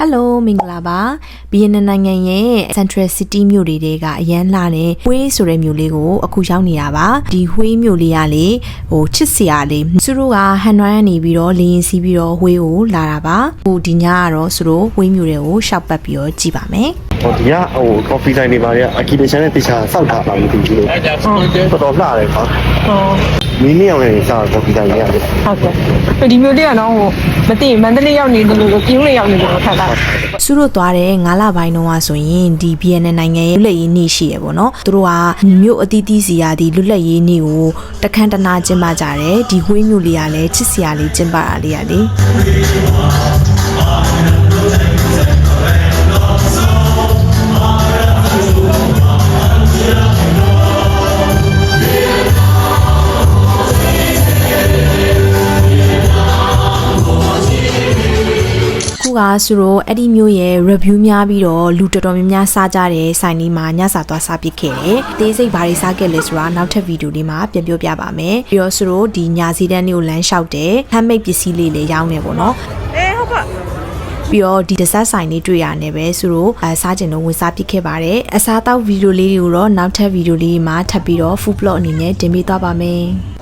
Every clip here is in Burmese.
ဟယ်လိုမင်္ဂလာပါဘီယန်နိုင်ငံရဲ့ Central City မြို့တွေတဲကအရန်လှတဲ့ဝေးဆိုတဲ့မြို့လေးကိုအခုရောက်နေတာပါဒီဝေးမြို့လေးကလေဟိုချစ်စရာလေးသူတို့ကဟန်နွိုင်းကနေပြီးတော့လေရင်စီးပြီးတော့ဝေးကိုလာတာပါဟိုဒီညကတော့သူတို့ဝေးမြို့တွေကိုရှောက်ပတ်ပြီးတော့ကြည့်ပါမယ်ဟိုဒီကဟို coffee line တွေပါလေအကီဒေးရှင်းနဲ့တေချာစောက်ထားပါလို့ဒီလိုတော်တော်လှတယ်ကွာဟုတ်မင်းမြောင်နေစား coffee line တွေရတယ်ဟုတ်ကဲ့ဒီမျိုးလေးကတော့ဟိုမသိမန္တလေးရောက်နေတယ်လို့ပြင်းလေးရောက်နေတယ်လို့ထပ်တာသူတို့သွားတဲ့9လပိုင်းတုန်းကဆိုရင်ဒီ BNN နိုင်ငံရဲ့လွတ်လပ်ရေးနေ့ရှိရပေါ့နော်သူတို့ကမြို့အသီးသီးစီရာဒီလွတ်လပ်ရေးနေ့ကိုတခမ်းတနာကျင်းပကြတယ်ဒီဝေးမြို့လေးကလည်းချစ်စရာလေးကျင်းပတာလေးရလေ ခုကဆိုတော့အဲ့ဒီမျိုးရဲ့ review များပြီးတော့လူတော်တော်များများစားကြတဲ့ဆိုင်လေးမှာညစာသွားစားပစ်ခဲ့တယ်။သေးစိတ်ဘာတွေစားခဲ့လဲဆိုတာနောက်ထပ်ဗီဒီယိုလေးမှာပြန်ပြောပြပါမယ်။ပြီးတော့ဆိုတော့ဒီညာစီတန်းလေးကိုလမ်းလျှောက်တယ်။ handmade ပစ္စည်းလေးလည်းရောင်းနေပေါ့နော်အေးဟုတ်ပါ။ပြီးတော့ဒီ dessert ဆိုင်လေးတွေ့ရတယ်ပဲဆိုတော့အဲစားကျင်တော့ဝင်စားပစ်ခဲ့ပါတယ်။အစားတောက်ဗီဒီယိုလေးတွေကိုတော့နောက်ထပ်ဗီဒီယိုလေးမှာထပ်ပြီးတော့ food blog အနေနဲ့တင်ပေးသွားပါမယ်။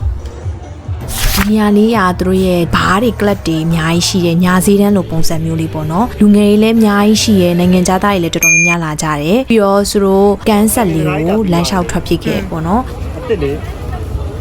ဒီနေရာလေးကသူတို့ရဲ့ဘားတွေကလပ်တွေအများကြီးရှိတယ်ညာစည်းတန်းလိုပုံစံမျိုးလေးပေါ့နော်လူငယ်တွေလည်းအများကြီးရှိတယ်နိုင်ငံခြားသားတွေလည်းတော်တော်များများလာကြတယ်ပြီးတော့သူတို့ကန်းဆက်လေးကိုလမ်းလျှောက်ထွက်ဖြစ်ခဲ့ပေါ့နော်အစ်စ်လေ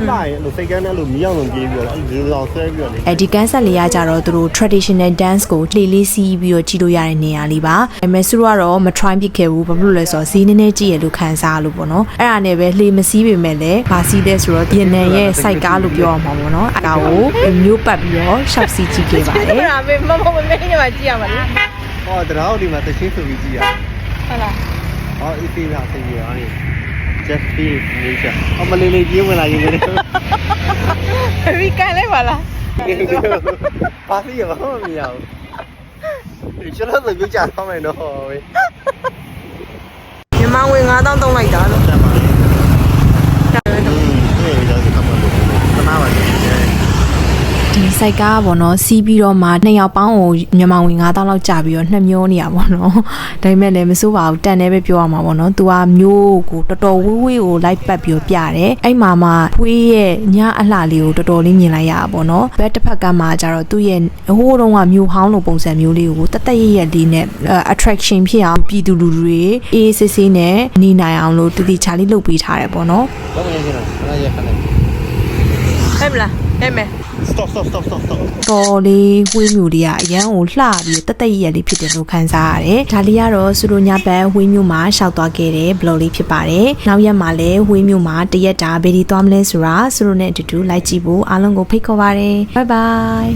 လာရင်လို့စိတ်ကန်းနဲ့လို့မီးအောင်လုံးပြေးပြီးတော့အဲ့ဒီလိုဆွဲပြီးတော့လေအဲဒီကန်းဆက်လေးကကြတော့သူတို့ traditional dance ကိုလှေလေးစီးပြီးတော့ကြည့်လို့ရတဲ့နေရာလေးပါဒါပေမဲ့သူတို့ကတော့မ try ဖြစ်ခဲ့ဘူးဘာဖြစ်လို့လဲဆိုတော့ဈေးနည်းနည်းကြည့်ရလို့ခံစားလို့ပေါ့နော်အဲ့ဒါနဲ့ပဲလှေမစီးပေမဲ့လည်းဘာစီးလဲဆိုတော့ဗီယက်နမ်ရဲ့ site ကားလို့ပြောရမှာပေါ့နော်အကာကိုမျိုးပတ်ပြီးတော့ shop စီးကြည့်ခဲ့ပါတယ်အဲ့ဒါပဲမမမမင်းညမကြည့်ရမှာလေဟောတရားဒီမှာတချင်းဆိုပြီးကြည့်ရဟုတ်လားဟောအစ်စ်လာသိရအောင် just feel nature အမလေးလေးပြေးဝင်လာရင်လည်းဒီကန်လေးပါလားပါစီရမမမရဘူးကျွန်တော်တို့ကြဆောင်မယ်တော့ဟောပဲမြန်မာဝင်9000တောင်းလိုက်တာလို့ ဆက်ပါလေอืมဒီတော့ဒီကမှလို့သနာပါလေ ဒီ site ကားပေါ့နော်စီးပြီးတော့မှနှစ်ယောက်ပေါင်းကိုမြန်မာဝင်9000လောက်ကြာပြီးတော့နှစ်မျိုးနေရပေါ့နော်ဒါပေမဲ့လည်းမစိုးပါဘူးတန်တယ်ပဲပြောရမှာပေါ့နော်သူကမျိုးကိုတော်တော်ဝေးဝေးကိုလိုက်ပတ်ပြီးတော့ပြတယ်အဲ့မှာမှဖွေးရဲ့ညအလှလေးကိုတော်တော်လေးမြင်လိုက်ရတာပေါ့နော်ဘက်တစ်ဖက်ကမှကျတော့သူ့ရဲ့ဟိုးတုန်းကမျိုးဟောင်းလိုပုံစံမျိုးလေးကိုတသက်ရရလေးနဲ့ attraction ဖြစ်အောင်ပြည်သူလူထုတွေအေးအေးဆေးဆေးနဲ့နေနိုင်အောင်လို့တတိချာလေးလုပ်ပေးထားတယ်ပေါ့နော်ဘာမရချင်လားအားရခဏဟဲ့မလား ဟဲ့မယ် stop stop stop stop stop တော်လေးဝေးမျိုးလေးကအရန်ကိုလှပြီးတက်တက်ရရလေးဖြစ်တယ်လို့ခန်းစားရတယ်။ဒါလေးကတော့စုတို့ညဘက်ဝေးမျိုးမှာရှောက်သွားခဲ့တဲ့ blog လေးဖြစ်ပါတယ်။နောက်ရက်မှာလည်းဝေးမျိုးမှာတရက်တာဘယ်ဒီသွားမလဲဆိုတာစုတို့နဲ့အတူတူလိုက်ကြည့်ဖို့အားလုံးကိုဖိတ်ခေါ်ပါရစေ။ Bye bye